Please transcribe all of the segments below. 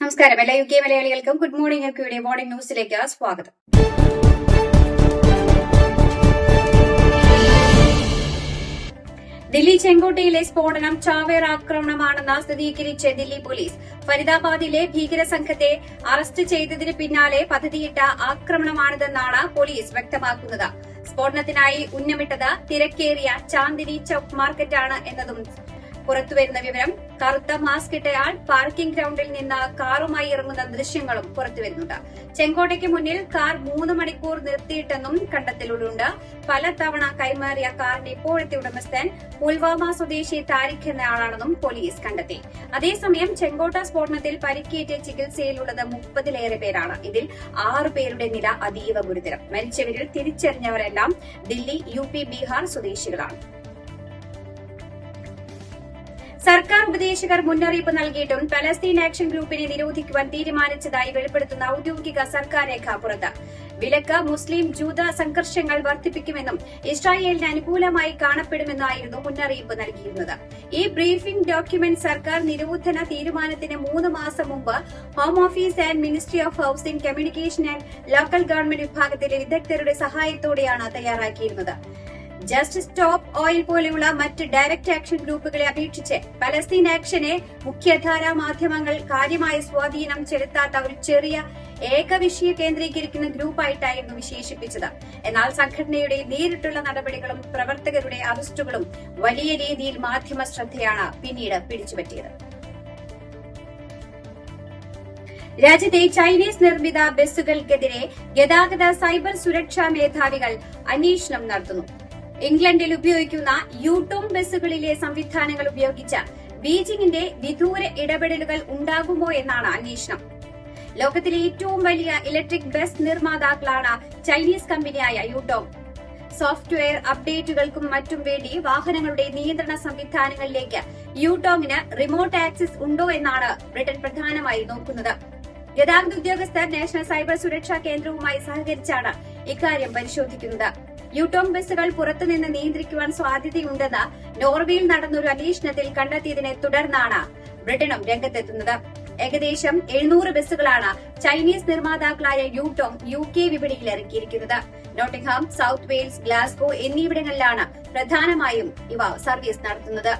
നമസ്കാരം. എല്ലാ U K മലയാളികൾക്കും ഗുഡ് മോർണിംഗ്. യുക്കെയുടെ മോർണിംഗ് ന്യൂസിലേക്ക് സ്വാഗതം. ദില്ലി ചെങ്കോട്ടയിലെ സ്ഫോടനം ചാവേർ ആക്രമണമാണെന്ന് സ്ഥിരീകരിച്ച് ദില്ലി പോലീസ്. ഫരീദാബാദിലെ ഭീകര സംഘത്തെ അറസ്റ്റ് ചെയ്തതിന് പിന്നാലെ പദ്ധതിയിട്ട ആക്രമണമാണിതെന്നാണ് പോലീസ് വ്യക്തമാക്കുന്നത്. സ്ഫോടനത്തിനായി ഉന്നമിട്ടത് തിരക്കേറിയ ചാന്ദിനി ചൌക്ക് മാർക്കറ്റാണ് എന്നതും പുറത്തുവരുന്ന വിവരം കറുത്ത മാസ്ക് ഇട്ടയാൾ പാർക്കിംഗ് ഗ്രൌണ്ടിൽ നിന്ന് കാറുമായി ഇറങ്ങുന്ന ദൃശ്യങ്ങളും പുറത്തുവരുന്നുണ്ട് ചെങ്കോട്ടയ്ക്ക് മുന്നിൽ കാർ മൂന്ന് മണിക്കൂർ നിർത്തിയിട്ടെന്നും കണ്ടെത്തലുണ്ട് പലതവണ കൈമാറിയ കാറിന്റെ ഇപ്പോഴത്തെ ഉടമസ്ഥൻ പുൽവാമ സ്വദേശി താരിഖ് എന്നയാളാണെന്നും പോലീസ് കണ്ടെത്തി. അതേസമയം ചെങ്കോട്ട സ്ഫോടനത്തിൽ പരിക്കേറ്റ് ചികിത്സയിലുള്ളത് മുപ്പതിലേറെ പേരാണ്. ഇതിൽ ആറ് പേരുടെ നില അതീവ ഗുരുതരം. മരിച്ചവരിൽ തിരിച്ചറിഞ്ഞവരെല്ലാം ദില്ലി യു ബീഹാർ സ്വദേശികളാണ്. സർക്കാർ ഉപദേശകർ മുന്നറിയിപ്പ് നൽകിയിട്ടും പലസ്തീൻ ആക്ഷൻ ഗ്രൂപ്പിനെ നിരോധിക്കുവാൻ തീരുമാനിച്ചതായി വെളിപ്പെടുത്തുന്ന ഔദ്യോഗിക സർക്കാർ രേഖ പുറത്ത്. വിലക്ക് മുസ്ലിം ജൂത സംഘർഷങ്ങൾ വർദ്ധിപ്പിക്കുമെന്നും ഇസ്രായേലിന് അനുകൂലമായി കാണപ്പെടുമെന്നായിരുന്നു മുന്നറിയിപ്പ് നൽകിയിരുന്നത്. ഈ ബ്രീഫിംഗ് ഡോക്യുമെന്റ് സർക്കാർ നിരോധന തീരുമാനത്തിന് മൂന്ന് മാസം മുമ്പ് home office and ministry of housing communication and local government വിഭാഗത്തിലെ വിദഗ്ധരുടെ സഹായത്തോടെയാണ് തയ്യാറാക്കിയിരുന്നത്. ജസ്റ്റ് സ്റ്റോപ്പ് ഓയിൽ പോലെയുള്ള മറ്റ് ഡയറക്ട് ആക്ഷൻ ഗ്രൂപ്പുകളെ അപേക്ഷിച്ച് പലസ്തീൻ ആക്ഷനെ മുഖ്യധാരാ മാധ്യമങ്ങൾ കാര്യമായ സ്വാധീനം ചെലുത്താത്ത ഒരു ചെറിയ ഏകവിഷയ കേന്ദ്രീകരിക്കുന്ന ഗ്രൂപ്പായിട്ടായിരുന്നു വിശേഷിപ്പിച്ചത്. എന്നാൽ സംഘടനയുടെ നേരിട്ടുള്ള നടപടികളും പ്രവർത്തകരുടെ അറസ്റ്റുകളും വലിയ രീതിയിൽ മാധ്യമ ശ്രദ്ധയാണ് പിന്നീട് പിടിച്ചുപറ്റിയത്. രാജ്യത്തെ ചൈനീസ് നിർമ്മിത ബസ്സുകൾക്കെതിരെ ഗതാഗത സൈബർ സുരക്ഷാ മേധാവികൾ അന്വേഷണം നടത്തുന്നു. ഇംഗ്ലണ്ടിൽ ഉപയോഗിക്കുന്ന യൂട്ടോം ബസ്സുകളിലെ സംവിധാനങ്ങൾ ഉപയോഗിച്ച് ബീജിംഗിന്റെ വിദൂര ഇടപെടലുകൾ ഉണ്ടാകുമോ എന്നാണ് അന്വേഷണം. ലോകത്തിലെ ഏറ്റവും വലിയ ഇലക്ട്രിക് ബസ് നിർമ്മാതാക്കളാണ് ചൈനീസ് കമ്പനിയായ യൂട്ടോം സോഫ്റ്റ്വെയർ അപ്ഡേറ്റുകൾക്കും മറ്റും വേണ്ടി വാഹനങ്ങളുടെ നിയന്ത്രണ സംവിധാനങ്ങളിലേക്ക് യൂട്ടോങ്ങിന് റിമോട്ട് ആക്സസ് ഉണ്ടോ എന്നാണ് ബ്രിട്ടൻ പ്രധാനമായി നോക്കുന്നത്. ഗതാഗത ഉദ്യോഗസ്ഥർ നാഷണൽ സൈബർ സുരക്ഷാ കേന്ദ്രവുമായി സഹകരിച്ചാണ് ഇക്കാര്യം പരിശോധിക്കുന്നത്. യൂട്ടോങ് ബസ്സുകൾ പുറത്തുനിന്ന് നിയന്ത്രിക്കുവാൻ സാധ്യതയുണ്ടെന്ന് നോർവേയിൽ നടന്നൊരു അന്വേഷണത്തിൽ കണ്ടെത്തിയതിനെ തുടർന്നാണ് ബ്രിട്ടനും രംഗത്തെത്തുന്നത്. ഏകദേശം എഴുന്നൂറ് ബസ്സുകളാണ് ചൈനീസ് നിർമ്മാതാക്കളായ യൂട്ടോങ് യു കെ വിപണിയിൽ ഇറക്കിയിരിക്കുന്നത്. നോട്ടിംഗ്ഹാം സൌത്ത് വെയിൽസ് ഗ്ലാസ്ഗോ എന്നിവിടങ്ങളിലാണ് പ്രധാനമായും ഇവ സർവീസ് നടത്തുന്നത്.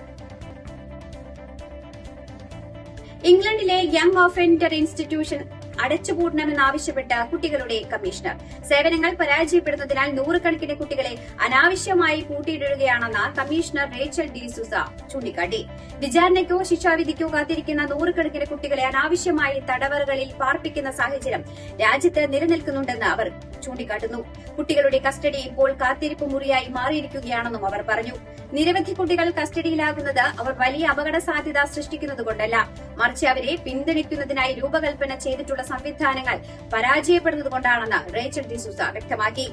ഇംഗ്ലണ്ടിലെ യങ് ഓഫൻഡർ ഇൻസ്റ്റിറ്റ്യൂഷൻ അടച്ചുപൂട്ടണമെന്നാവശ്യപ്പെട്ട് കുട്ടികളുടെ കമ്മീഷണർ. സേവനങ്ങൾ പരാജയപ്പെടുന്നതിനാൽ നൂറുകണക്കിന് കുട്ടികളെ അനാവശ്യമായി പൂട്ടിയിടുകയാണെന്ന് കമ്മീഷണർ റേച്ചൽ ഡി സുസ ചൂണ്ടിക്കാട്ടി. വിചാരണയ്ക്കോ ശിക്ഷാവിധിക്കോ കാത്തിരിക്കുന്ന നൂറുകണക്കിന് കുട്ടികളെ അനാവശ്യമായി തടവറകളിൽ പാർപ്പിക്കുന്ന സാഹചര്യം രാജ്യത്ത് നിലനിൽക്കുന്നുണ്ടെന്ന് അവർ ചൂണ്ടിക്കാട്ടുന്നു. കുട്ടികളുടെ കസ്റ്റഡി ഇപ്പോൾ കാത്തിരിപ്പ് മുറിയായി മാറിയിരിക്കുകയാണെന്നും അവർ പറഞ്ഞു. നിരവധി കുട്ടികൾ കസ്റ്റഡിയിലാകുന്നത് അവർ വലിയ അപകട സാധ്യത സൃഷ്ടിക്കുന്നതുകൊണ്ടല്ല. മറിച്ച് അവരെ പിന്തുണയ്ക്കുന്നതിനായി രൂപകൽപ്പന ചെയ്തിട്ടുള്ള സംവിധാനങ്ങൾ പരാജയപ്പെടുന്നത് കൊണ്ടാണെന്ന് റേച്ചൽ ഡിസൂസ വ്യക്തമാക്കി.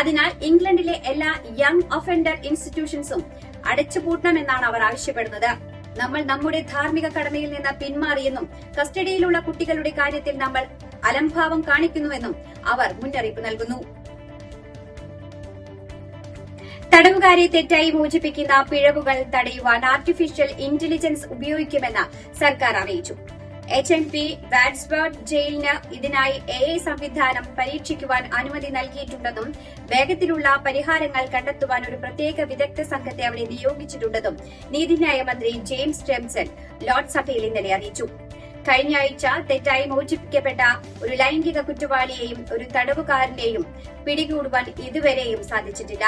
അതിനാൽ ഇംഗ്ലണ്ടിലെ എല്ലാ യങ് ഒഫൻഡർ ഇൻസ്റ്റിറ്റ്യൂഷൻസും അടച്ചുപൂട്ടണമെന്നാണ് അവർ ആവശ്യപ്പെടുന്നത്. നമ്മൾ നമ്മുടെ ധാർമ്മിക കടമയിൽ നിന്ന് പിന്മാറിയെന്നും കസ്റ്റഡിയിലുള്ള കുട്ടികളുടെ കാര്യത്തിൽ നമ്മൾ അലംഭാവം കാണിക്കുന്നുവെന്നും അവർ മുന്നറിയിപ്പ് നൽകുന്നു. തടവുകാരെ തെറ്റായി മോചിപ്പിക്കുന്ന പിഴവുകൾ തടയുവാൻ ആർട്ടിഫിഷ്യൽ ഇന്റലിജൻസ് ഉപയോഗിക്കുമെന്ന് സർക്കാർ അറിയിച്ചു. എച്ച് എൻ പി ബാറ്റ്സ്ബർഗ് ജയിലിന് ഇതിനായി എ ഐ സംവിധാനം പരീക്ഷിക്കുവാൻ അനുമതി നൽകിയിട്ടുണ്ടെന്നും വേഗത്തിലുള്ള പരിഹാരങ്ങൾ കണ്ടെത്തുവാൻ ഒരു പ്രത്യേക വിദഗ്ധ സംഘത്തെ അവിടെ നിയോഗിച്ചിട്ടുണ്ടെന്നും നീതിന്യായ മന്ത്രി ജെയിംസ് ടെംസൺ ലോക്സഭയിൽ ഇന്നലെ അറിയിച്ചു. കഴിഞ്ഞ ആഴ്ച തെറ്റായി മോചിപ്പിക്കപ്പെട്ട ഒരു ലൈംഗിക കുറ്റവാളിയെയും ഒരു തടവുകാരനെയും പിടികൂടുവാൻ ഇതുവരെയും സാധിച്ചിട്ടില്ല.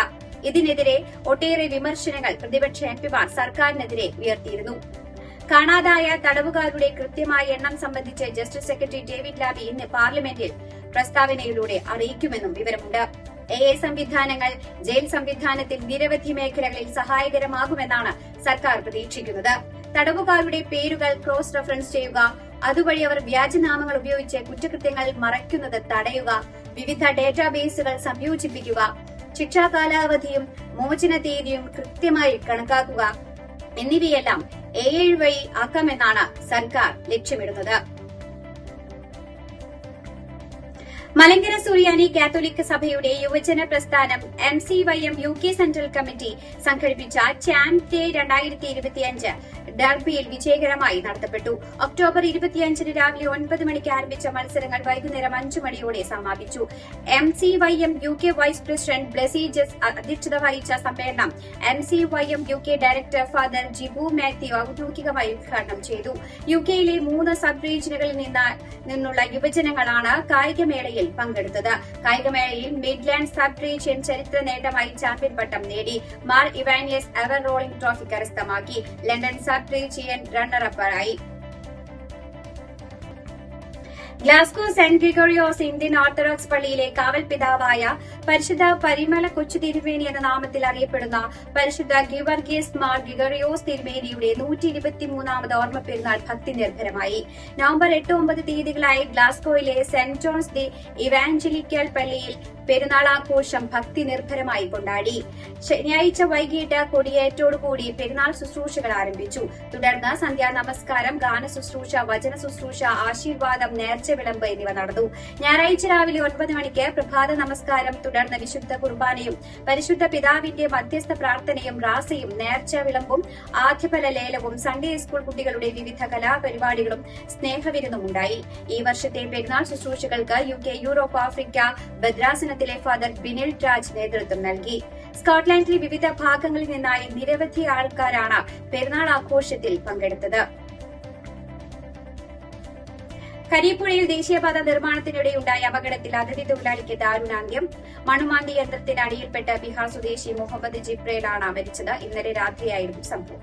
ഇതിനെതിരെ ഒട്ടേറെ വിമർശനങ്ങൾ പ്രതിപക്ഷ എംപിമാർ സർക്കാരിനെതിരെ ഉയർത്തിയിരുന്നു. കാണാതായ തടവുകാരുടെ കൃത്യമായ എണ്ണം സംബന്ധിച്ച് ജസ്റ്റിസ് സെക്രട്ടറി ഡേവിഡ് ലാബി ഇന്ന് പാർലമെന്റിൽ പ്രസ്താവനയിലൂടെ അറിയിക്കുമെന്നും വിവരമുണ്ട്. എ എ സംവിധാനങ്ങൾ ജയിൽ സംവിധാനത്തിൽ നിരവധി മേഖലകളിൽ സഹായകരമാകുമെന്നാണ് സർക്കാർ പ്രതീക്ഷിക്കുന്നത്. തടവുകാരുടെ പേരുകൾ ക്രോസ് റെഫറൻസ് ചെയ്യുക അതുവഴി അവർ വ്യാജനാമങ്ങൾ ഉപയോഗിച്ച് കുറ്റകൃത്യങ്ങൾ മറയ്ക്കുന്നത് തടയുക വിവിധ ഡാറ്റാബേസുകൾ സംയോജിപ്പിക്കുക ശിക്ഷാ കാലാവധിയും മോചന തീയതിയും കൃത്യമായി കണക്കാക്കുക എന്നിവയെല്ലാം എ ഐ വഴി ആക്കാമെന്നാണ് സർക്കാർ ലക്ഷ്യമിടുന്നത് മലങ്കര സുറിയാനി കാത്തോലിക് സഭയുടെ യുവജന പ്രസ്ഥാനം M C Y M U K central committee സംഘടിപ്പിച്ച ചാൻ ഡേ രണ്ടായിരത്തി ഇരുപത്തിയഞ്ച് ഡർബിയിൽ വിജയകരമായി നടത്തപ്പെട്ടു. ഒക്ടോബർ ഇരുപത്തിയഞ്ചിന് രാവിലെ ഒൻപത് മണിക്ക് ആരംഭിച്ച മത്സരങ്ങൾ വൈകുന്നേരം അഞ്ചു മണിയോടെ സമാപിച്ചു. M C Y M U K vice president Blessy ജസ് അധ്യക്ഷത വഹിച്ച സമ്മേളനം M C Y M U K director father Jibu Mathew ഔദ്യോഗികമായി ഉദ്ഘാടനം ചെയ്തു. യു കെയിലെ മൂന്ന് സബ് റീജിയനുകളിൽ നിന്നുള്ള യുവജനങ്ങളാണ് കായികമേളയിൽ പങ്കെടുത്തത്. കായികമേളയിൽ മിഡ്ലാൻഡ് സബ് റീജിയൻ ചരിത്ര നേട്ടമായി ചാമ്പ്യൻ പട്ടം നേടി. Mar Ivanios ever rolling trophy കരസ്ഥമാക്കി. London sub region റണ്ണറപ്പായി Glasgow saint Gregorios Indian Orthodox പള്ളിയിലെ കാവൽ പിതാവായ പരിശുദ്ധ പരിമല കൊച്ചു തിരുമേനി എന്ന നാമത്തിൽ അറിയപ്പെടുന്ന പരിശുദ്ധ ഗിവർഗീസ് മാർ ഗിഗറിയോസ് തിരുമേനിയുടെ നൂറ്റി ഇരുപത്തിമൂന്നാമത് ഓർമ്മ പെരുന്നാൾ ഭക്തി നിർഭരമായി നവംബർ എട്ട് ഒമ്പത് തീയതികളായി ഗ്ലാസ്കോയിലെ സെന്റ് ജോൺസ് ദി ഇവാഞ്ചലിക്കൽ പള്ളിയിൽ പെരുന്നാൾ ആഘോഷം ഭക്തി നിർഭരമായി കൊണ്ടാടി. ശനിയാഴ്ച വൈകിട്ട് കൊടിയേറ്റോടുകൂടി പെരുന്നാൾ ശുശ്രൂഷകൾ ആരംഭിച്ചു. തുടർന്ന് സന്ധ്യാ നമസ്കാരം ഗാന ശുശ്രൂഷ വചന ശുശ്രൂഷ ആശീർവാദം നേർച്ച വിളമ്പ് എന്നിവ നടന്നു. ഞായറാഴ്ച രാവിലെ ഒൻപത് മണിക്ക് പ്രഭാത നമസ്കാരം തുടർന്ന് വിശുദ്ധ കുർബാനയും പരിശുദ്ധ പിതാവിന്റെ മധ്യസ്ഥ പ്രാർത്ഥനയും റാസയും നേർച്ച വിളമ്പും ആദ്യഫല ലേലവും സൺഡേ സ്കൂൾ കുട്ടികളുടെ വിവിധ കലാപരിപാടികളും സ്നേഹവിരുന്നും ഉണ്ടായി ഈ വർഷത്തെ പെരുന്നാൾ ശുശ്രൂഷകൾക്ക് യു കെ യൂറോപ്പ് ആഫ്രിക്ക ഭദ്രാസനത്തിലെ ഫാദർ ബിനിൽ രാജ് നേതൃത്വം നൽകി. സ്കോട്ട്ലാൻഡിലെ വിവിധ ഭാഗങ്ങളിൽ നിന്നായി നിരവധി ആൾക്കാരാണ് പെരുന്നാൾ ആഘോഷത്തിൽ പങ്കെടുത്തത്. കരിപ്പുഴയിൽ ദേശീയപാത നിർമ്മാണത്തിനിടെയുണ്ടായ അപകടത്തിൽ അതിഥി തൊഴിലാളിക്ക് ദാരുണാന്ത്യം. മണുമാന്തി യന്ത്രത്തിന് അടിയിൽപ്പെട്ട ബീഹാർ സ്വദേശി മുഹമ്മദ് ജിബ്രേലാണ് മരിച്ചത്. ഇന്നലെ രാത്രിയായിരുന്നു സംഭവം.